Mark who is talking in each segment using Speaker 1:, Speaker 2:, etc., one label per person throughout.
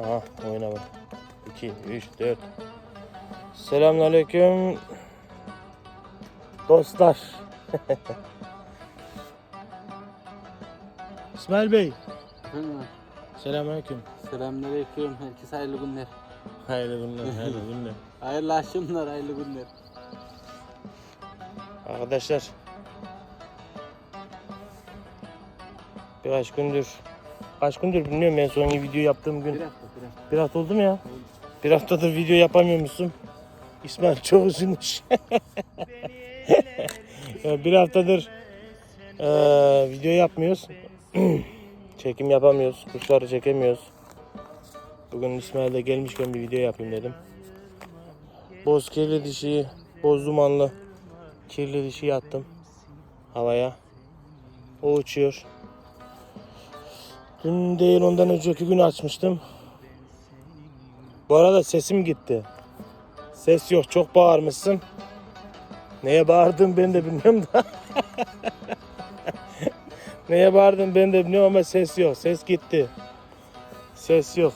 Speaker 1: Aha oyuna bak. 2, 3, 4. Selamünaleyküm. Dostlar. İsmail Bey. Selamünaleyküm.
Speaker 2: Selamünaleyküm. Herkese hayırlı günler.
Speaker 1: Hayırlı günler, hayırlı günler.
Speaker 2: Hayırlı akşamlar, hayırlı günler.
Speaker 1: Arkadaşlar. Birkaç gündür Kaç gündür bilmiyorum en son video yaptığım gün.
Speaker 2: Bir hafta, bir hafta.
Speaker 1: Oldu mu ya? Bir haftadır video yapamıyormuşsun. İsmail çok üzülmüş. Bir haftadır eee, video yapmıyoruz. Çekim yapamıyoruz. Kuşları çekemiyoruz. Bugün İsmail'de gelmişken bir video yapayım dedim. Boz kirli dişi, boz dumanlı kirli dişi attım havaya. O uçuyor. Dün değil ondan önceki gün açmıştım. Bu arada sesim gitti. Ses yok çok bağırmışsın. Neye bağırdım ben de bilmiyorum da. Neye bağırdım ben de bilmiyorum ama ses yok. Ses gitti. Ses yok.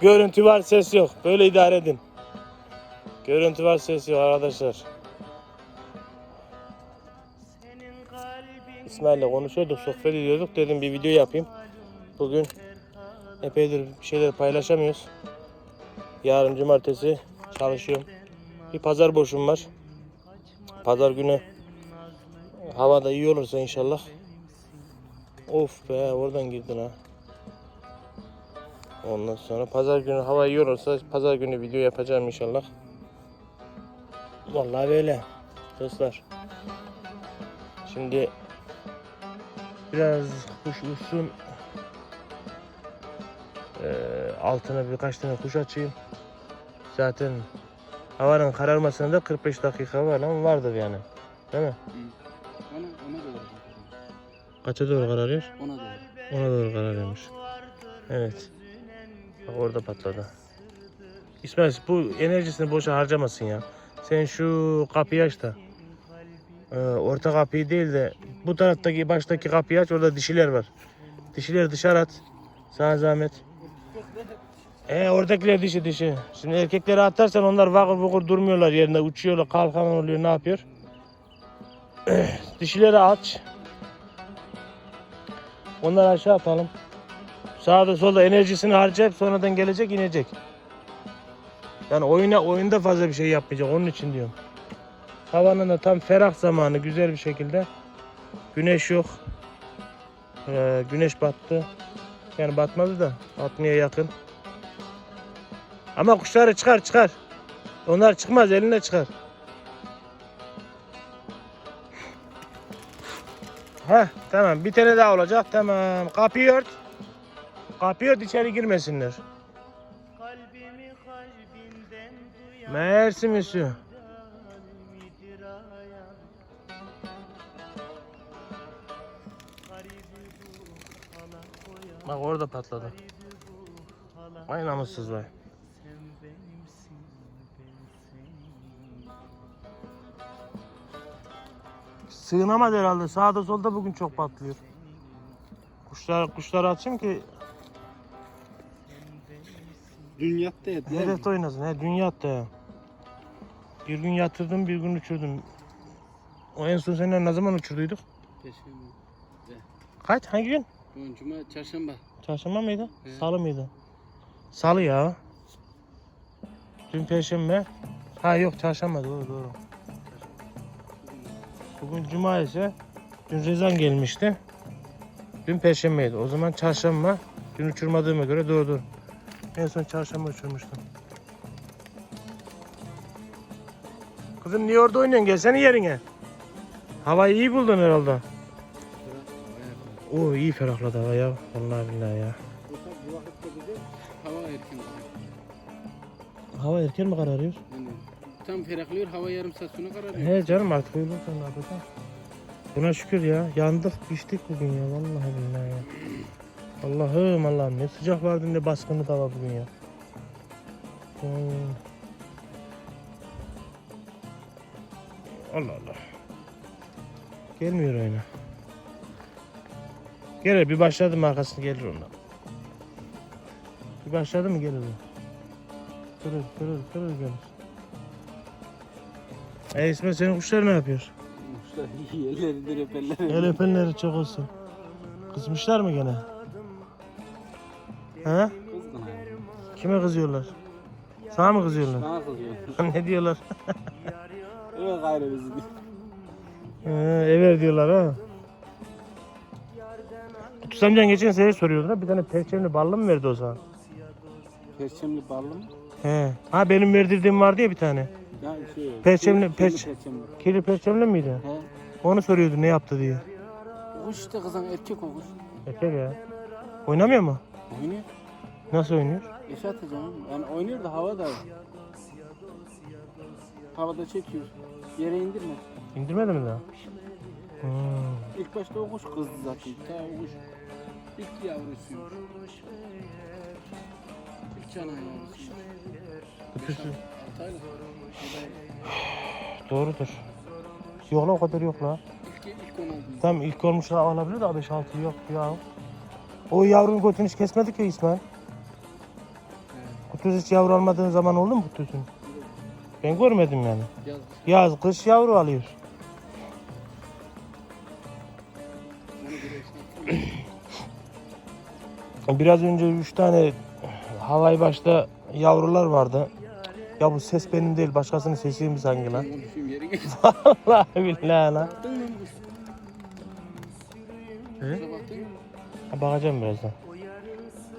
Speaker 1: Görüntü var ses yok. Böyle idare edin. Görüntü var ses yok arkadaşlar. İsmail'le konuşuyorduk, sohbet ediyorduk. Dedim bir video yapayım. Bugün epeydir bir şeyler paylaşamıyoruz. Yarın cumartesi çalışıyorum. Bir pazar boşum var. Pazar günü hava da iyi olursa inşallah. Of be oradan girdin ha. Ondan sonra pazar günü hava iyi olursa pazar günü video yapacağım inşallah. Vallahi böyle dostlar. Şimdi biraz kuş uçsun. Ee, altına birkaç tane kuş açayım. Zaten havanın kararmasına da 45 dakika falan vardır yani. Değil mi?
Speaker 2: Ona, ona doğru.
Speaker 1: Kaça doğru kararıyor?
Speaker 2: Ona doğru.
Speaker 1: Ona doğru kararıyormuş. Evet. Bak orada patladı. İsmail bu enerjisini boşa harcamasın ya. Sen şu kapıyı aç da. Ee, orta kapıyı değil de bu taraftaki baştaki kapıyı aç orada dişiler var. Dişileri dışarı at. Sana zahmet. E oradakiler dişi dişi. Şimdi erkekleri atarsan onlar vakır vukur durmuyorlar yerinde uçuyorlar kalkan oluyor ne yapıyor? Dişileri aç. Onları aşağı atalım. Sağda solda enerjisini harcayıp sonradan gelecek inecek. Yani oyuna oyunda fazla bir şey yapmayacak onun için diyorum. Havanın da tam ferah zamanı güzel bir şekilde. Güneş yok. Ee, güneş battı. Yani batmadı da batmaya yakın. Ama kuşları çıkar çıkar. Onlar çıkmaz eline çıkar. Heh tamam bir tane daha olacak tamam. Kapıyı ört. Kapıyı ört içeri girmesinler. Mersi müsü. Bak orada patladı. Vay namussuz vay. Sığınamadı herhalde. Sağda solda bugün çok patlıyor. Kuşlar kuşlar açayım ki
Speaker 2: Dün yattı ya. değil mi?
Speaker 1: hedefte oynasın. He, dün yattı. ya. Bir gün yatırdım, bir gün uçurdum. O en son seninle ne zaman uçurduyduk?
Speaker 2: Perşembe.
Speaker 1: Kaç? Hangi gün?
Speaker 2: Bugün cuma, çarşamba.
Speaker 1: Çarşamba mıydı?
Speaker 2: He.
Speaker 1: Salı mıydı? Salı ya. Dün perşembe. Ha yok çarşamba doğru doğru. Bugün cuma ise dün Rezan gelmişti. Dün perşembeydi. O zaman çarşamba. Dün uçurmadığıma göre doğru doğru. En son çarşamba uçurmuştum. Kızım niye orada oynuyorsun? Gelsene yerine. Havayı iyi buldun herhalde. Oo iyi ferahladı hava ya. Vallahi billahi ya.
Speaker 2: Hava erken
Speaker 1: mi kararıyor?
Speaker 2: Tam ferahlıyor, hava yarım saat sonra kararıyor.
Speaker 1: He canım artık öyle olsa ne yapacağız? Buna şükür ya. Yandık, piştik bugün ya. Vallahi billahi ya. Allah'ım Allah'ım ne sıcak vardı ne baskını da var bugün ya. Hmm. Allah Allah. Gelmiyor oyuna. Gelir bir başladım arkasını gelir ondan. Bir başladı mı gelir. Kırır kırır kırır gelir. E İsmail senin kuşlar ne yapıyor?
Speaker 2: Kuşlar iyi elleridir öperler.
Speaker 1: El öpenleri çok olsun. Kızmışlar mı gene? He?
Speaker 2: Kızgın abi.
Speaker 1: Kime kızıyorlar? Sana mı kızıyorlar?
Speaker 2: Bana kızıyor.
Speaker 1: ne diyorlar?
Speaker 2: Evet gayrı bizi.
Speaker 1: He, ever diyorlar ha. Kutus amcan geçen sene soruyordu ha bir tane perçemli ballı mı verdi o zaman?
Speaker 2: Perçemli ballı mı?
Speaker 1: He. Ha benim verdirdiğim vardı ya bir tane.
Speaker 2: Ya şey. Kirli
Speaker 1: perç-
Speaker 2: perçemli.
Speaker 1: Kirli perçemli miydi?
Speaker 2: He.
Speaker 1: Onu soruyordu ne yaptı diye.
Speaker 2: O işte kızın erkek o kuş.
Speaker 1: Erkek ya. Oynamıyor mu?
Speaker 2: Oynuyor.
Speaker 1: Nasıl oynuyor?
Speaker 2: Eşe atacağım. Yani oynuyor da havada. Havada çekiyor. Yere indirme.
Speaker 1: İndirmedi mi daha? Hmm.
Speaker 2: İlk başta o kuş kızdı zaten. Ta o kuş ilk yavrusuymuş.
Speaker 1: Doğrudur. Yok la o kadar yok la.
Speaker 2: İlk, ilk on aldım.
Speaker 1: Tam ilk olmuşlar olabilir de 5-6 yok ya. O yavrunun götünü hiç kesmedik ya İsmail. Kutusu hiç yavru almadığın zaman oldu mu kutusun? Ben görmedim yani.
Speaker 2: Yaz.
Speaker 1: Yaz kış yavru alıyor.
Speaker 2: Onu.
Speaker 1: Biraz önce 3 tane havai başta yavrular vardı. Ya bu ses benim değil başkasının sesi mi sanki lan? Vallahi billahi lan. He? Ha, Bakacağım birazdan.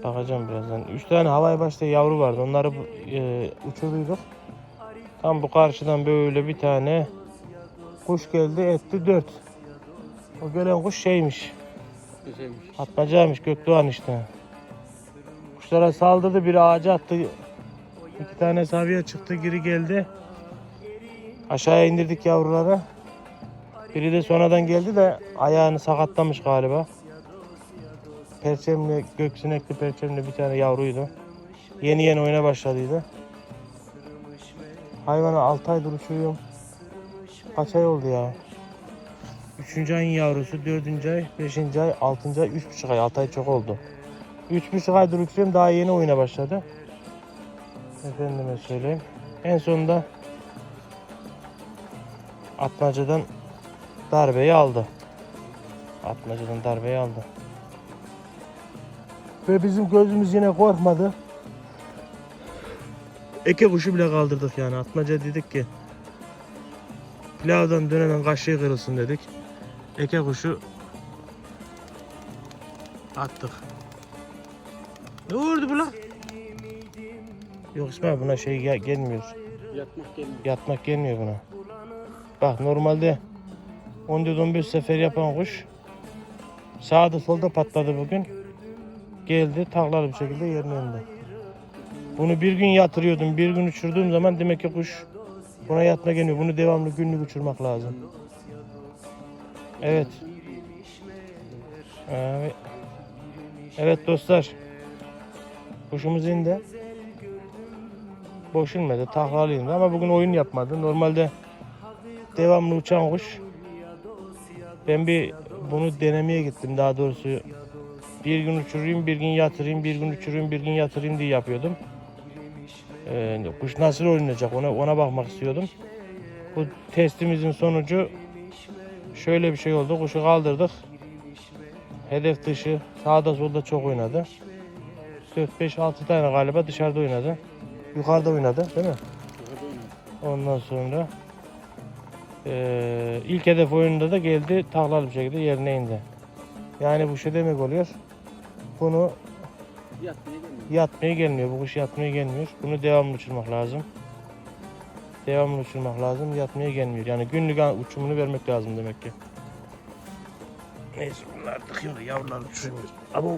Speaker 1: Bakacağım birazdan. Üç tane havai başta yavru vardı. Onları e, uçurduyduk. Tam bu karşıdan böyle bir tane kuş geldi etti dört. O gelen kuş şeymiş. Atmacaymış Gökdoğan işte. Kuşlara saldırdı biri ağaca attı. İki tane sabiye çıktı geri geldi. Aşağıya indirdik yavruları. Biri de sonradan geldi de ayağını sakatlamış galiba. Perçemli, göksinekli perçemli bir tane yavruydu. Yeni yeni oyuna başladıydı. Hayvanı 6 aydır uçuruyorum. Kaç ay oldu ya? 3. ayın yavrusu, 4. ay, 5. ay, 6. ay, 3,5 ay. 6 ay çok oldu. 3,5 aydır uçuruyorum daha yeni oyuna başladı. Efendime söyleyeyim. En sonunda Atmaca'dan darbeyi aldı. Atmaca'dan darbeyi aldı. Ve bizim gözümüz yine korkmadı. Eke kuşu bile kaldırdık yani. Atmaca dedik ki pilavdan dönenin kaşığı kırılsın dedik. Eke kuşu attık. Ne vurdu bu lan? Yok İsmail buna şey gel- gelmiyor.
Speaker 2: Yatmak gelmiyor.
Speaker 1: Yatmak gelmiyor buna. Bak normalde 14-15 sefer yapan kuş sağda solda patladı bugün. Geldi taklalı bir şekilde yerine indi. Bunu bir gün yatırıyordum, bir gün uçurduğum zaman demek ki kuş buna yatma gelmiyor. Bunu devamlı günlük uçurmak lazım. Evet. Evet. Evet dostlar. Kuşumuz indi. Boş inmedi, taklalı indi ama bugün oyun yapmadı. Normalde devamlı uçan kuş. Ben bir bunu denemeye gittim daha doğrusu. Bir gün uçurayım, bir gün yatırayım, bir gün uçurayım, bir gün yatırayım diye yapıyordum. Ee, kuş nasıl oynayacak ona ona bakmak istiyordum. Bu testimizin sonucu şöyle bir şey oldu. Kuşu kaldırdık. Hedef dışı sağda solda çok oynadı. 4 5 6 tane galiba dışarıda oynadı. Yukarıda oynadı değil mi? Ondan sonra eee, ilk hedef oyununda da geldi taklalı bir şekilde yerine indi. Yani bu şu demek oluyor. Bunu
Speaker 2: Yatmaya gelmiyor.
Speaker 1: Bu kuş yatmaya gelmiyor. Bunu devamlı uçurmak lazım. Devamlı uçurmak lazım. Yatmaya gelmiyor. Yani günlük uçumunu vermek lazım demek ki. Neyse bunlar tıkıyor yavrular uçuruyor. Abo.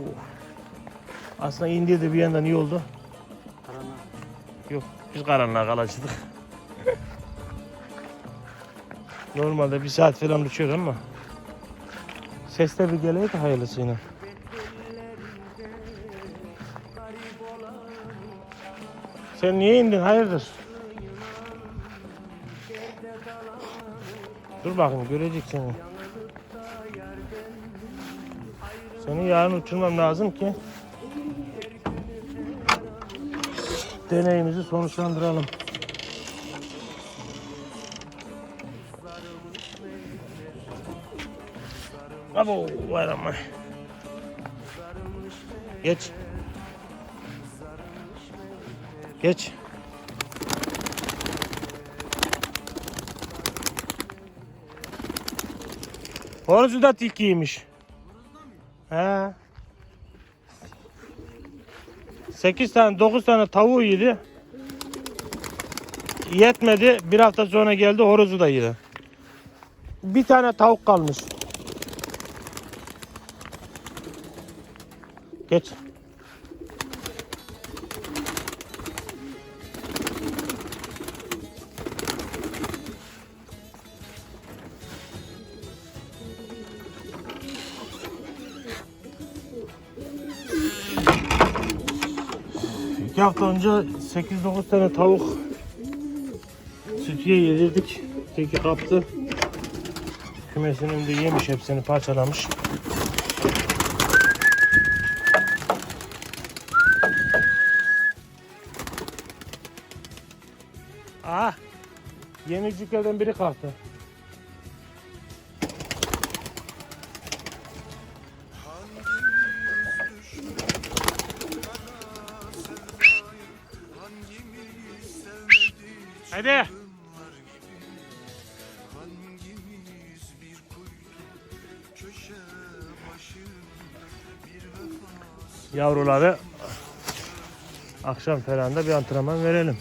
Speaker 1: Aslında indiği de bir yandan iyi oldu.
Speaker 2: Karanlığa.
Speaker 1: Yok biz karanlığa kalacaktık. Normalde bir saat falan uçuyor ama sesle bir geliyor da hayırlısıyla. Sen niye indin? Hayırdır? Dur bakayım görecek seni. Seni yarın uçurmam lazım ki deneyimizi sonuçlandıralım. Abo var ama. Geç. Geç. Horozu da tilkiymiş. He. 8 tane 9 tane tavuğu yedi. Yetmedi. Bir hafta sonra geldi horozu da yedi. Bir tane tavuk kalmış. Geç. İki hafta önce 8-9 tane tavuk sütüye yedirdik. Teki kaptı. Kümesinin önünde yemiş hepsini parçalamış. Ah! Yemiciklerden biri kalktı. Hadi. Yavruları akşam falan da bir antrenman verelim.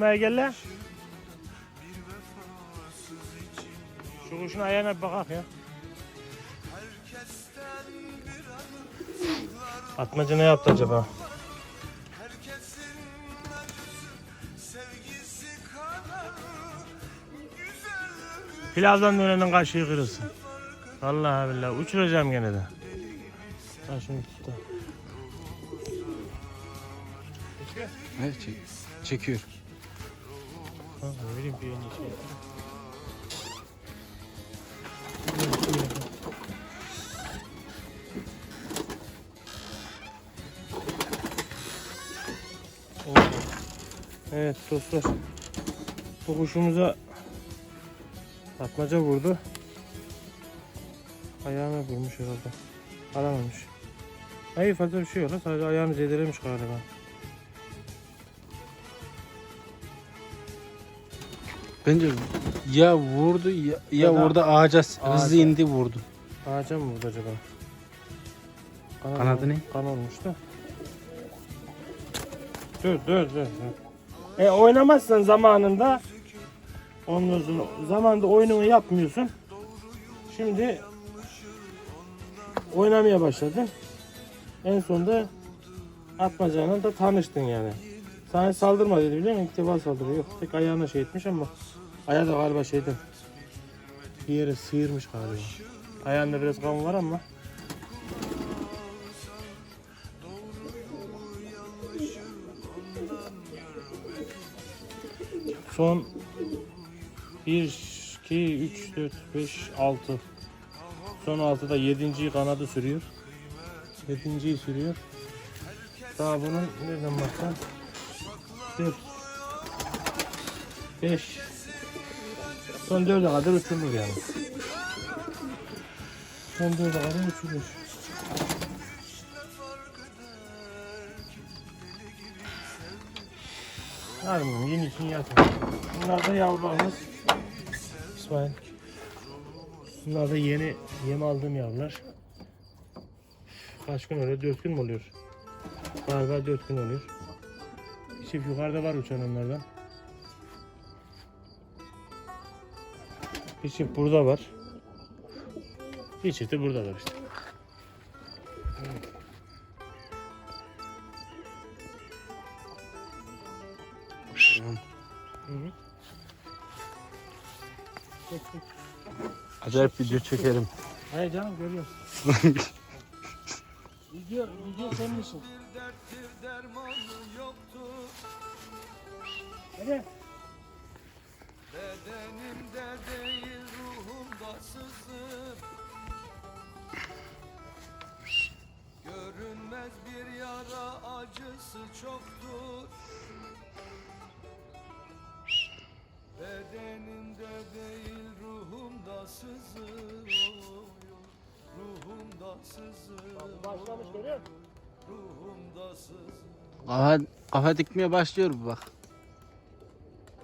Speaker 1: İsmail Şu kuşun ayağına bir bakak ya. Atmaca ne yaptı acaba? Pilavdan dönenin kaşığı kırılsın. Vallahi billahi uçuracağım gene de. Ha şunu tut da.
Speaker 2: Evet çek. Çekiyor.
Speaker 1: Ha, ne bileyim bir yeni şey. Evet dostlar. Bu kuşumuza atmaca vurdu. Ayağına vurmuş herhalde. Alamamış. Hayır fazla bir şey yok. Sadece ayağını zedelemiş galiba.
Speaker 2: Bence ya vurdu ya, ya,
Speaker 1: Ya da
Speaker 2: orada ağaca
Speaker 1: ağaca.
Speaker 2: hızlı indi vurdu.
Speaker 1: Ağaca mı vurdu acaba? Kanat
Speaker 2: Kanadı ne?
Speaker 1: Kan olmuş da. Dur dur dur. dur. E oynamazsan zamanında ondan sonra zamanında oyununu yapmıyorsun. Şimdi oynamaya başladın. En sonunda atmacağına da tanıştın yani. Sana saldırma dedi biliyor musun? İlk saldırıyor. Yok tek ayağına şey etmiş ama ayağı da galiba şeyden bir yere sıyırmış galiba. Ayağında biraz kan var ama Son 1, 2, 3, 4, 5, 6 Son 6'da 7. kanadı sürüyor. 7. sürüyor. Daha bunun nereden baksan? 4 5 Son 4'e kadar uçurulur yani. Son 4'e kadar uçurulur Harbiden yeni için yatın. Bunlar da yavrularımız. İsmail. Bunlar da yeni yem aldığım yavrular. Kaç gün oluyor? Dört gün mü oluyor? Galiba dört gün oluyor. Çift yukarıda var uçan onlardan. Bir çift burada var. Bir çift de burada var işte.
Speaker 2: Acayip video çekerim.
Speaker 1: Hayır canım görüyorum. video, video senin için. Hadi.
Speaker 3: Bedenimde değil ruhumda sızır Görünmez bir yara acısı çoktur Bedenimde değil ruhumda sızır Ruhumda sızır
Speaker 1: Başlamış görüyor musun?
Speaker 3: Ruhumda sızır
Speaker 2: Kafa, kafa dikmeye başlıyor bu bak.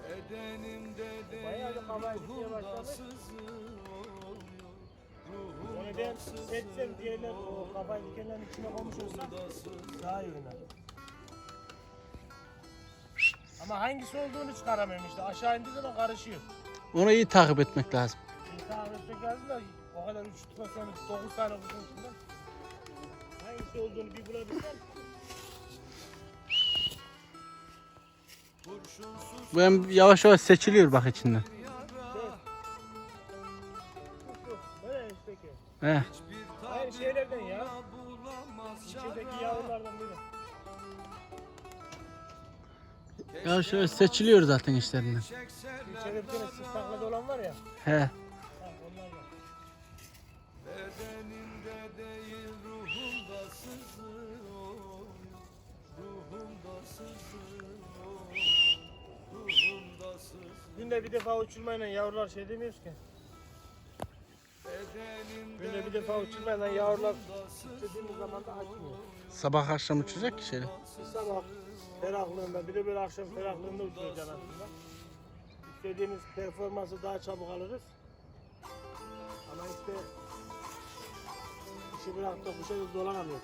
Speaker 3: Bedenimde değil ruhumda
Speaker 1: Onu
Speaker 3: Ruhumda
Speaker 1: ben
Speaker 3: sızır
Speaker 1: seçsem diğerler o kafayı dikenlerin içine koymuş olsa daha iyi oynar. Ama hangisi olduğunu çıkaramıyorum işte. Aşağı indiği zaman karışıyor.
Speaker 2: Onu iyi takip etmek lazım.
Speaker 1: Bir tahmin etmek lazım da o kadar 3 tutma sonra 9 tane kuzun içinden hangisi olduğunu bir bulabilsem
Speaker 2: Bu hem yavaş yavaş seçiliyor bak içinden. He.
Speaker 1: Aynı şeylerden ya. İçindeki yavrulardan biri.
Speaker 2: Yavaş yavaş seçiliyor zaten işlerinden.
Speaker 1: İçeride bir dolan var ya.
Speaker 2: He.
Speaker 1: Günde bir defa uçurmayla yavrular şey demiyoruz ki. Günde bir defa uçurmayla yavrular istediğimiz zaman da açmıyor.
Speaker 2: Sabah akşam uçacak ki şöyle.
Speaker 1: Bir sabah ferahlığında bir de böyle akşam ferahlığında uçuracaksın aslında. İstediğimiz performansı daha çabuk alırız. Ama işte işi bıraktık bu şey dolanamıyor.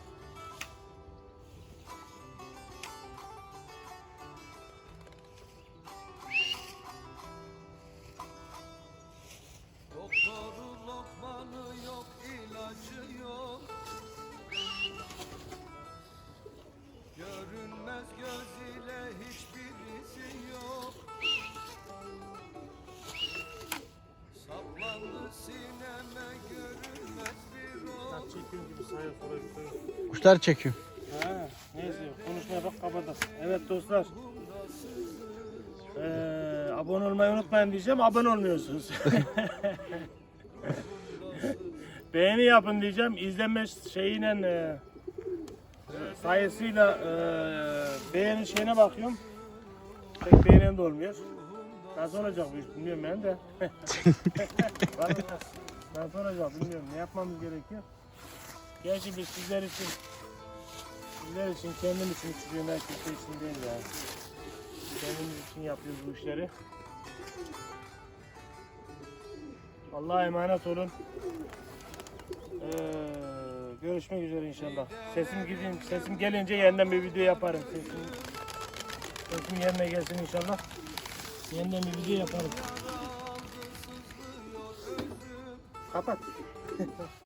Speaker 2: Kuşlar çekiyor.
Speaker 1: Ha, neyse konuşmaya bak kapatalım. Evet dostlar. Ee, abone olmayı unutmayın diyeceğim. Abone olmuyorsunuz. Beğeni yapın diyeceğim. İzlenme şeyine e, e, sayısıyla e, beğeni şeyine bakıyorum. Pek beğenen de olmuyor. Nasıl olacak bu iş bilmiyorum ben de. Nasıl olacak bilmiyorum. Ne yapmamız gerekiyor? Gerçi biz sizler için Sizler için kendim için uçuruyorum her kimse için değil yani. Kendimiz için yapıyoruz bu işleri. Allah'a emanet olun. Ee, görüşmek üzere inşallah. Sesim gidin, sesim gelince yeniden bir video yaparım. Sesim, sesim yerine gelsin inşallah. Yeniden bir video yaparım. Kapat.